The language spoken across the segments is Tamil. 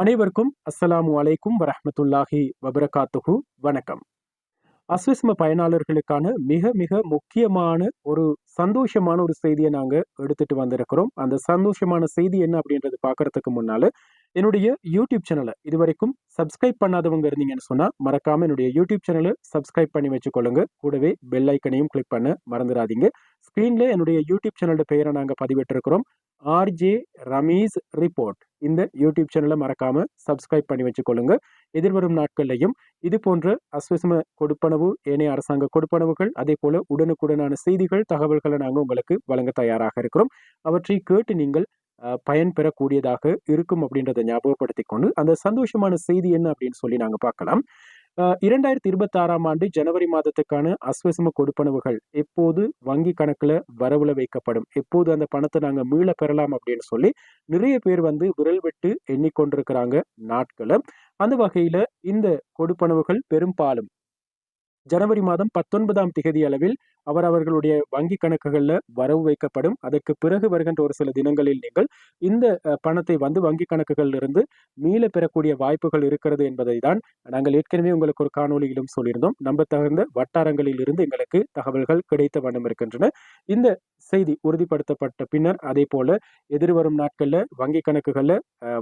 அனைவருக்கும் அஸ்ஸலாமு அலைக்கும் வரஹ்மத்துல்லாஹி வபரகாத்துஹு. வணக்கம். அஸ்விஸ்ம பயனாளர்களுக்கான மிக மிக முக்கியமான ஒரு சந்தோஷமான ஒரு செய்தியை நாங்கள் எடுத்துட்டு வந்திருக்கிறோம். அந்த சந்தோஷமான செய்தி என்ன அப்படின்றது பார்க்கறதுக்கு முன்னால என்னுடைய யூடியூப் சேனலை இது வரைக்கும் சப்ஸ்கிரைப் பண்ணாதவங்க இருந்தீங்கன்னு சொன்னால் மறக்காம என்னுடைய யூடியூப் சேனலை சப்ஸ்கிரைப் பண்ணி வச்சுக்கொள்ளுங்க. கூடவே பெல் ஐக்கனையும் கிளிக் பண்ண மறந்துடாதீங்க. ஸ்க்ரீன்ல என்னுடைய யூடியூப் சேனலோட பெயரை நாங்கள் பதிவிட்டிருக்கிறோம். RJ Ramees report. இந்த யூடியூப் சேனலை மறக்காம சப்ஸ்கிரைப் பண்ணி வச்சுக்கொள்ளுங்க. எதிர்வரும் நாட்கள்லையும் இது போன்ற அஸ்வசம கொடுப்பனவு ஏனைய அரசாங்க கொடுப்பனவுகள் அதே போல உடனுக்குடனான செய்திகள் தகவல்களை நாங்கள் உங்களுக்கு வழங்க தயாராக இருக்கிறோம். அவற்றை கேட்டு நீங்கள் பயன்பெறக்கூடியதாக பயன் பெறக்கூடியதாக இருக்கும் அப்படின்றத ஞாபகப்படுத்தி கொண்டு அந்த சந்தோஷமான செய்தி என்ன அப்படின்னு சொல்லி நாங்கள் பார்க்கலாம். இரண்டாயிரத்தி இருபத்தி ஆறாம் ஆண்டு ஜனவரி மாதத்துக்கான அஸ்வசம கொடுப்பனவுகள். எப்போது வங்கி கணக்குல வரவுல வைக்கப்படும்? எப்போது அந்த பணத்தை நாங்க மீள பெறலாம் அப்படின்னு சொல்லி நிறைய பேர் வந்து விரல் விட்டு எண்ணிக்கொண்டிருக்கிறாங்க நாட்களை. அந்த வகையில இந்த கொடுப்பனவுகள் பெரும்பாலும் ஜனவரி மாதம் பத்தொன்பதாம் திகதி அளவில் அவர் அவர்களுடைய வங்கி கணக்குகளில் வரவு வைக்கப்படும். அதற்கு பிறகு வருகின்ற ஒரு சில தினங்களில் நீங்கள் இந்த பணத்தை வந்து வங்கி கணக்குகளில் இருந்து மீள பெறக்கூடிய வாய்ப்புகள் இருக்கிறது என்பதை தான் நாங்கள் ஏற்கனவே உங்களுக்கு ஒரு காணொலியிலும் சொல்லியிருந்தோம். நம்ப தகுந்த வட்டாரங்களில் இருந்து எங்களுக்கு தகவல்கள் கிடைத்த வண்ணம் இருக்கின்றன. இந்த செய்தி உறுதிப்படுத்தப்பட்ட பின்னர் அதே போல எதிர்வரும் நாட்கள்ல வங்கி கணக்குகள்ல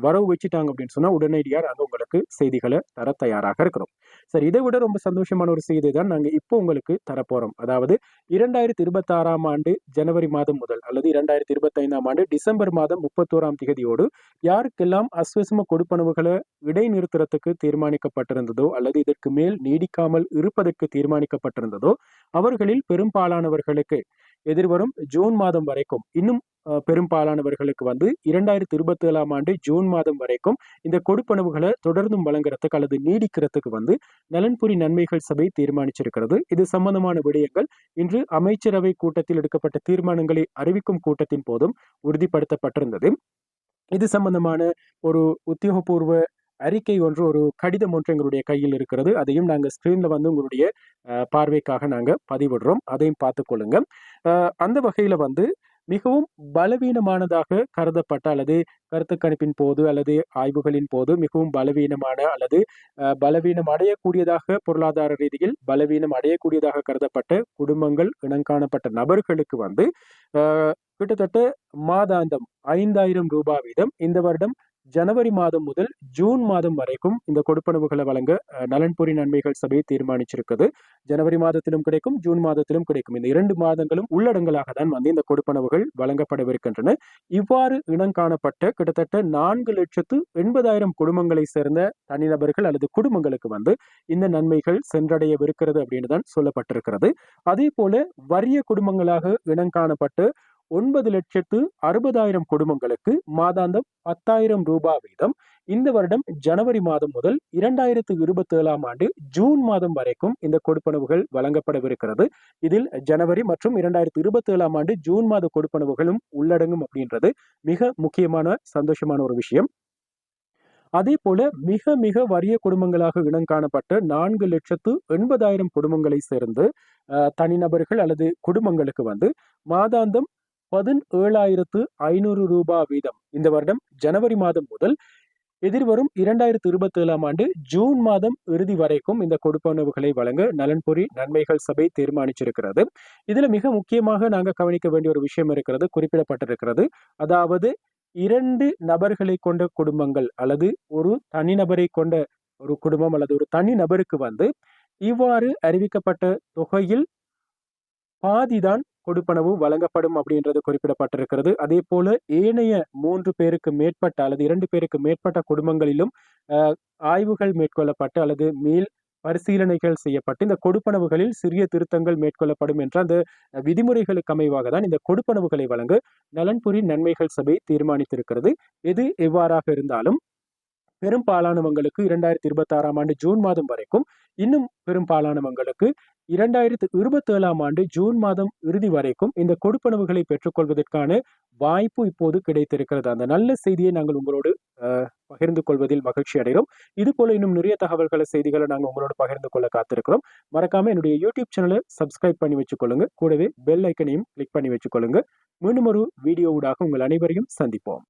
வரவு வச்சுட்டாங்க அப்படின்னு சொன்னா உடனடியாக நாங்க உங்களுக்கு செய்திகளை தர தயாராக இருக்கிறோம். சரி இதை விட ரொம்ப சந்தோஷமான ஒரு செய்தி தான் நாங்க இப்போ உங்களுக்கு தரப்போறோம் அதாவது இரண்டாயிரத்தி இருபத்தி ஆறாம் ஆண்டு ஜனவரி மாதம் முதல் அல்லது இரண்டாயிரத்தி இருபத்தி ஐந்தாம் ஆண்டு டிசம்பர் மாதம் முப்பத்தோராம் திகதியோடு யாருக்கெல்லாம் அஸ்வசம கொடுப்பனவுகளை இடைநிறுத்துறதுக்கு தீர்மானிக்கப்பட்டிருந்ததோ அல்லது இதற்கு மேல் நீடிக்காமல் இருப்பதற்கு தீர்மானிக்கப்பட்டிருந்ததோ அவர்களில் பெரும்பாலானவர்களுக்கு எதிர்வரும் ஜூன் மாதம் வரைக்கும் இன்னும் பெரும்பாலானவர்களுக்கு வந்து இரண்டாயிரத்தி இருபத்தி ஏழாம் ஆண்டு ஜூன் மாதம் வரைக்கும் இந்த கொடுப்பனவுகளை தொடர்ந்தும் வழங்குறதுக்கு அல்லது நீடிக்கிறதுக்கு வந்து நலன்புரி நன்மைகள் சபை தீர்மானிச்சிருக்கிறது. இது சம்பந்தமான விடயங்கள் இன்று அமைச்சரவை கூட்டத்தில் எடுக்கப்பட்ட தீர்மானங்களை அறிவிக்கும் கூட்டத்தின் போதும் உறுதிப்படுத்தப்பட்டிருந்தது. இது சம்பந்தமான ஒரு உத்தியோகபூர்வ அறிக்கை ஒன்று ஒரு கடிதம் ஒன்று எங்களுடைய கையில் இருக்கிறது. அதையும் நாங்கள் ஸ்க்ரீனில் வந்து உங்களுடைய பார்வைக்காக நாங்கள் பதிவிடுறோம். அதையும் பார்த்துக்கொள்ளுங்க அந்த வகையில் வந்து மிகவும் பலவீனமானதாக கருதப்பட்ட அல்லது கருத்து கணிப்பின் போது அல்லது ஆய்வுகளின் போது மிகவும் பலவீனமான அல்லது பலவீனம் அடையக்கூடியதாக பொருளாதார ரீதியில் பலவீனம் அடையக்கூடியதாக கருதப்பட்ட குடும்பங்கள் இனங்காணப்பட்ட நபர்களுக்கு வந்து கிட்டத்தட்ட மாதாந்தம் ஐந்தாயிரம் ரூபாய் வீதம் இந்த வருடம் ஜனவரி மாதம் முதல் ஜூன் மாதம் வரைக்கும் இந்த கொடுப்பனவுகளை வழங்க நலன்புரி நன்மைகள் சபை தீர்மானிச்சிருக்குது. ஜனவரி மாதத்திலும் கிடைக்கும் ஜூன் மாதத்திலும் கிடைக்கும். இந்த இரண்டு மாதங்களும் உள்ளடங்கலாக தான் வந்து இந்த கொடுப்பனவுகள் வழங்கப்படவிருக்கின்றன. இவ்வாறு இனங்காணப்பட்ட கிட்டத்தட்ட நான்கு லட்சத்து எண்பதாயிரம் குடும்பங்களை சேர்ந்த தனிநபர்கள் அல்லது குடும்பங்களுக்கு வந்து இந்த நன்மைகள் சென்றடையவிருக்கிறது அப்படின்னு தான் சொல்லப்பட்டிருக்கிறது. அதே போல வறிய குடும்பங்களாக இனங்காணப்பட்டு ஒன்பது லட்சத்து அறுபதாயிரம் குடும்பங்களுக்கு மாதாந்தம் பத்தாயிரம் ரூபாய் வீதம். இந்த வருடம் ஜனவரி மாதம் முதல் இரண்டாயிரத்து இருபத்தி ஏழாம் ஆண்டு ஜூன் மாதம் வரைக்கும் இந்த கொடுப்பனவுகள் வழங்கப்படவிருக்கிறது. இதில் ஜனவரி மற்றும் இரண்டாயிரத்து இருபத்தி ஏழாம் ஆண்டு ஜூன் மாத கொடுப்பனவுகளும் உள்ளடங்கும் அப்படின்றது மிக முக்கியமான சந்தோஷமான ஒரு விஷயம். அதே போல மிக மிக வறிய குடும்பங்களாக இனம் காணப்பட்ட நான்கு லட்சத்து எண்பதாயிரம் குடும்பங்களை சேர்ந்து தனிநபர்கள் அல்லது குடும்பங்களுக்கு வந்து மாதாந்தம் பதினேழாயிரத்து ஐநூறு ரூபாய் வீதம். இந்த வருடம் ஜனவரி மாதம் முதல் எதிர்வரும் இரண்டாயிரத்து இருபத்தி ஏழாம் ஆண்டு ஜூன் மாதம் இறுதி வரைக்கும் இந்த கொடுப்பனவுகளை வழங்க நலன்புரி நன்மைகள் சபை தீர்மானிச்சிருக்கிறது. இதுல மிக முக்கியமாக நாங்க கவனிக்க வேண்டிய ஒரு விஷயம் இருக்கிறது குறிப்பிடப்பட்டிருக்கிறது. அதாவது இரண்டு நபர்களை கொண்ட குடும்பங்கள் அல்லது ஒரு தனிநபரை கொண்ட ஒரு குடும்பம் அல்லது ஒரு தனி நபருக்கு வந்து இவ்வாறு அறிவிக்கப்பட்ட தொகையில் பாதிதான் கொடுப்பனவு வழங்கப்படும் அப்படின்றது குறிப்பிடப்பட்டிருக்கிறது. அதே போல ஏனைய மூன்று பேருக்கு மேற்பட்ட அல்லது இரண்டு பேருக்கு மேற்பட்ட குடும்பங்களிலும் ஆய்வுகள் மேற்கொள்ளப்பட்டு அல்லது மேல் பரிசீலனைகள் செய்யப்பட்டு இந்த கொடுப்பனவுகளில் சிறிய திருத்தங்கள் மேற்கொள்ளப்படும் என்ற அந்த விதிமுறைகளுக்கு அமைவாக தான் இந்த கொடுப்பனவுகளை வழங்க நலன்புரி நன்மைகள் சபை தீர்மானித்திருக்கிறது. எது எவ்வாறாக இருந்தாலும் பெரும்பாலானவங்களுக்கு இரண்டாயிரத்தி இருபத்தி ஆறாம் ஆண்டு ஜூன் மாதம் வரைக்கும் இன்னும் பெரும்பாலானவங்களுக்கு இரண்டாயிரத்து இருபத்தி ஏழாம் ஆண்டு ஜூன் மாதம் இறுதி வரைக்கும் இந்த கொடுப்பனவுகளை பெற்றுக்கொள்வதற்கான வாய்ப்பு இப்போது கிடைத்திருக்கிறது. அந்த நல்ல செய்தியை நாங்கள் உங்களோடு பகிர்ந்து கொள்வதில் மகிழ்ச்சி அடைகிறோம். இது போல இன்னும் நிறைய தகவல்களை செய்திகளை நாங்கள் உங்களோட பகிர்ந்து கொள்ள காத்திருக்கிறோம். மறக்காம என்னுடைய யூடியூப் சேனலை சப்ஸ்கிரைப் பண்ணி வச்சுக்கொள்ளுங்க. கூடவே பெல் ஐக்கனையும் கிளிக் பண்ணி வச்சுக்கொள்ளுங்க. மீண்டும் ஒரு வீடியோவுடாக உங்கள் அனைவரையும் சந்திப்போம்.